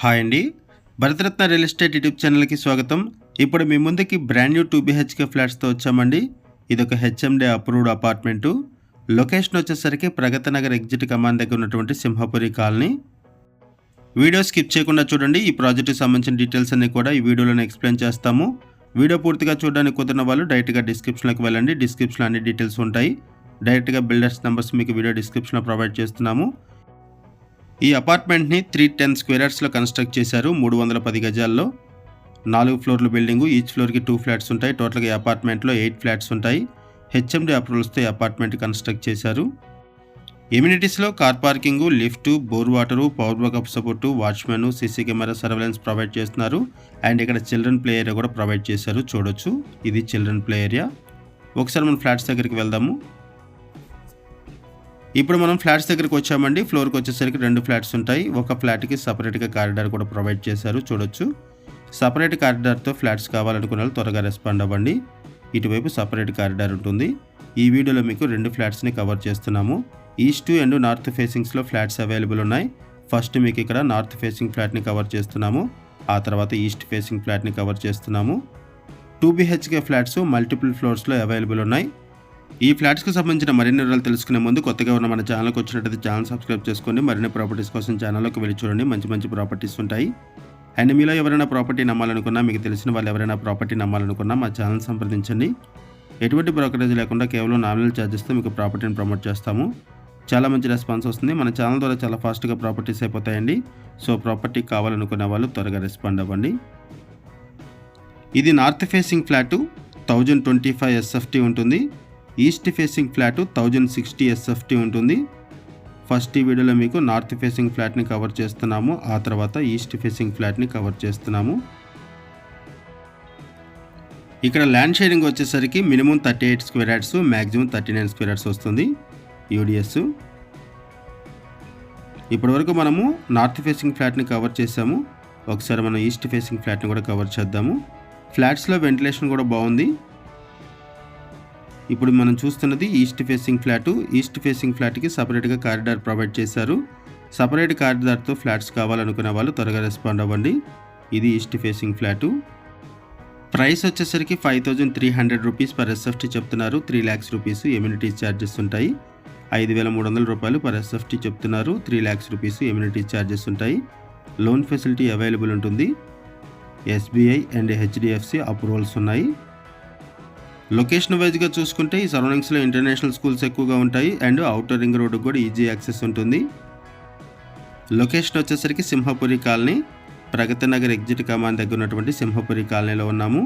Hi అండి. Bharat Ratna real estate YouTube ఛానల్కి స్వాగతం. ఇప్పుడు మీ ముందుకి బ్రాండ్ న్యూ టూ బీహెచ్కే ఫ్లాట్స్తో వచ్చామండి. ఇది ఒక హెచ్ఎండే అప్రూవ్డ్ అపార్ట్మెంటు. లొకేషన్ వచ్చేసరికి ప్రగతి నగర్ ఎగ్జిట్ కమాన్ దగ్గర ఉన్నటువంటి సింహపురి కాలనీ. వీడియో స్కిప్ చేయకుండా చూడండి. ఈ ప్రాజెక్ట్కి సంబంధించిన డీటెయిల్స్ అన్ని కూడా ఈ వీడియోలోనే ఎక్స్ప్లెయిన్ చేస్తాము. వీడియో పూర్తిగా చూడడానికి కుదిరిన వాళ్ళు డైరెక్ట్గా డిస్క్రిప్షన్లోకి వెళ్ళండి. డిస్క్రిప్షన్లో అన్ని డీటెయిల్స్ ఉంటాయి. డైరెక్ట్గా బిల్డర్స్ నెంబర్స్ మీకు వీడియో డిస్క్రిప్షన్లో ప్రొవైడ్ చేస్తున్నాము. ఈ అపార్ట్మెంట్ని త్రీ టెన్ స్క్వేరర్స్లో కన్స్ట్రక్ట్ చేశారు మూడు వందల పది గజాల్లో. నాలుగు ఫ్లోర్ల బిల్డింగు ఈచ్ ఫ్లోర్కి టూ ఫ్లాట్స్ ఉంటాయి. టోటల్గా ఈ అపార్ట్మెంట్లో ఎయిట్ ఫ్లాట్స్ ఉంటాయి. హెచ్ఎండి అప్రూవల్స్తో ఈ అపార్ట్మెంట్ కన్స్ట్రక్ట్ చేశారు. ఎమ్యూనిటీస్లో car parking lift bore water power backup support watchmen CC camera surveillance provide చేస్తున్నారు. అండ్ ఇక్కడ చిల్డ్రన్ ప్లే ఏరియా కూడా ప్రొవైడ్ చేశారు. చూడొచ్చు. ఇది చిల్డ్రన్ ప్లే ఏరియా. ఒకసారి మనం ఫ్లాట్స్ దగ్గరికి వెళ్దాము. ఇప్పుడు మనం ఫ్లాట్స్ దగ్గరికి వచ్చామండి. ఫ్లోర్కి వచ్చేసరికి రెండు ఫ్లాట్స్ ఉంటాయి. ఒక ఫ్లాట్కి సపరేట్గా కారిడార్ కూడా ప్రొవైడ్ చేశారు. చూడొచ్చు. సపరేట్ కారిడార్తో ఫ్లాట్స్ కావాలనుకున్న వాళ్ళు త్వరగా రెస్పాండ్ అవ్వండి. ఇటువైపు సపరేట్ కారిడార్ ఉంటుంది. ఈ వీడియోలో మీకు రెండు ఫ్లాట్స్ని కవర్ చేస్తున్నాము. ఈస్ట్ అండ్ నార్త్ ఫేసింగ్స్లో ఫ్లాట్స్ అవైలబుల్ ఉన్నాయి. ఫస్ట్ మీకు ఇక్కడ నార్త్ ఫేసింగ్ ఫ్లాట్ని కవర్ చేస్తున్నాము. ఆ తర్వాత ఈస్ట్ ఫేసింగ్ ఫ్లాట్ని కవర్ చేస్తున్నాము. టూ బీహెచ్కే ఫ్లాట్స్ మల్టిపుల్ ఫ్లోర్స్లో అవైలబుల్ ఉన్నాయి. ఈ ఫ్లాట్స్కి సంబంధించిన మరిన్ని వివరాలు తెలుసుకునే ముందు కొత్తగా ఉన్న మన ఛానల్కి వచ్చినట్లయితే ఛానల్ సబ్స్క్రైబ్ చేసుకోండి. మరిన్ని ప్రాపర్టీస్ కోసం ఛానల్లోకి వెళ్ళి చూడండి. మంచి మంచి ప్రాపర్టీస్ ఉంటాయి. అండ్ మీలో ఎవరైనా ప్రాపర్టీ నమ్మాలనుకున్నా మీకు తెలిసిన వాళ్ళు ఎవరైనా ప్రాపర్టీ నమ్మాలనుకున్నా మా ఛానల్ సంప్రదించండి. ఎటువంటి బ్రోకరేజ్ లేకుండా కేవలం నామినల్ ఛార్జెస్తో మీకు ప్రాపర్టీని ప్రమోట్ చేస్తాము. చాలా మంచి రెస్పాన్స్ వస్తుంది. మన ఛానల్ ద్వారా చాలా ఫాస్ట్గా ప్రాపర్టీస్ అయిపోతాయండి. సో ప్రాపర్టీ కావాలనుకునే వాళ్ళు త్వరగా రెస్పాండ్ అవ్వండి. ఇది north facing flat. Thousand twenty five SFT ఉంటుంది. East facing flat thousand sixty SFT ఉంటుంది. ఫస్ట్ ఈ వీడియోలో మీకు నార్త్ ఫేసింగ్ ఫ్లాట్ని కవర్ చేస్తున్నాము. ఆ తర్వాత ఈస్ట్ ఫేసింగ్ ఫ్లాట్ని కవర్ చేస్తున్నాము. ఇక్కడ ల్యాండ్ షేరింగ్ వచ్చేసరికి minimum thirty eight square yards maximum thirty nine square yards వస్తుంది యూడిఎస్. ఇప్పటివరకు మనము నార్త్ ఫేసింగ్ ఫ్లాట్ని కవర్ చేసాము ఒకసారి మనం ఈస్ట్ ఫేసింగ్ ఫ్లాట్ని కూడా కవర్ చేద్దాము. ఫ్లాట్స్లో వెంటిలేషన్ కూడా బాగుంది. ఇప్పుడు మనం చూస్తున్నది east facing flat. East facing ఫ్లాట్కి సపరేట్గా కారిడార్ ప్రొవైడ్ చేశారు. సపరేట్ కారిడార్తో ఫ్లాట్స్ కావాలనుకునే వాళ్ళు త్వరగా రెస్పాండ్ అవ్వండి. ఇది ఈస్ట్ ఫేసింగ్ ఫ్లాటు. ప్రైస్ వచ్చేసరికి five thousand three hundred rupees per SFT చెప్తున్నారు. Three lakhs rupees amenities charges ఉంటాయి. ఐదు వేల మూడు వందల రూపాయలు పర్ ఎస్ఎఫ్టీ చెప్తున్నారు. Three lakhs rupees amenities charges ఉంటాయి. లోన్ ఫెసిలిటీ అవైలబుల్ ఉంటుంది. ఎస్బీఐ అండ్ హెచ్డిఎఫ్సి అప్రూవల్స్ ఉన్నాయి. లొకేషన్ వైజ్గా చూసుకుంటే ఈ సరౌండింగ్స్లో ఇంటర్నేషనల్ స్కూల్స్ ఎక్కువగా ఉంటాయి అండ్ అవుటర్ రింగ్ రోడ్డుకు కూడా ఈజీ యాక్సెస్ ఉంటుంది. లొకేషన్ వచ్చేసరికి సింహపురి కాలనీ ప్రగతి నగర్ ఎగ్జిట్ కమాన్ దగ్గర ఉన్నటువంటి సింహపురి కాలనీలో ఉన్నాము.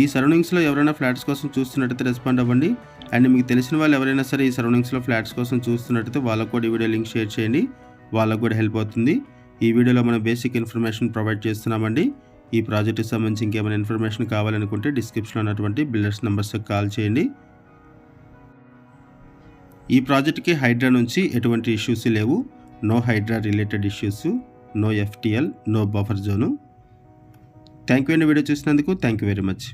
ఈ సరౌండింగ్స్లో ఎవరైనా ఫ్లాట్స్ కోసం చూస్తున్నట్టయితే రెస్పాండ్ అవ్వండి. అండ్ మీకు తెలిసిన వాళ్ళు ఎవరైనా సరే ఈ సరౌండింగ్స్లో ఫ్లాట్స్ కోసం చూస్తున్నట్టయితే వాళ్ళకు కూడా ఈ వీడియో లింక్ షేర్ చేయండి. వాళ్ళకు కూడా హెల్ప్ అవుతుంది. ఈ వీడియోలో మనం బేసిక్ ఇన్ఫర్మేషన్ ప్రొవైడ్ చేస్తున్నామండి. ఈ ప్రాజెక్ట్కి సంబంధించి ఇంకేమైనా ఇన్ఫర్మేషన్ కావాలనుకుంటే డిస్క్రిప్షన్లో ఉన్నటువంటి బిల్డర్స్ నెంబర్స్కి కాల్ చేయండి. ఈ ప్రాజెక్ట్కి హైడ్రా నుంచి ఎటువంటి ఇష్యూస్ లేవు. No Hydra related issues no FTL no buffer zone. Thank you అండి వీడియో చూసినందుకు. Thank you very much.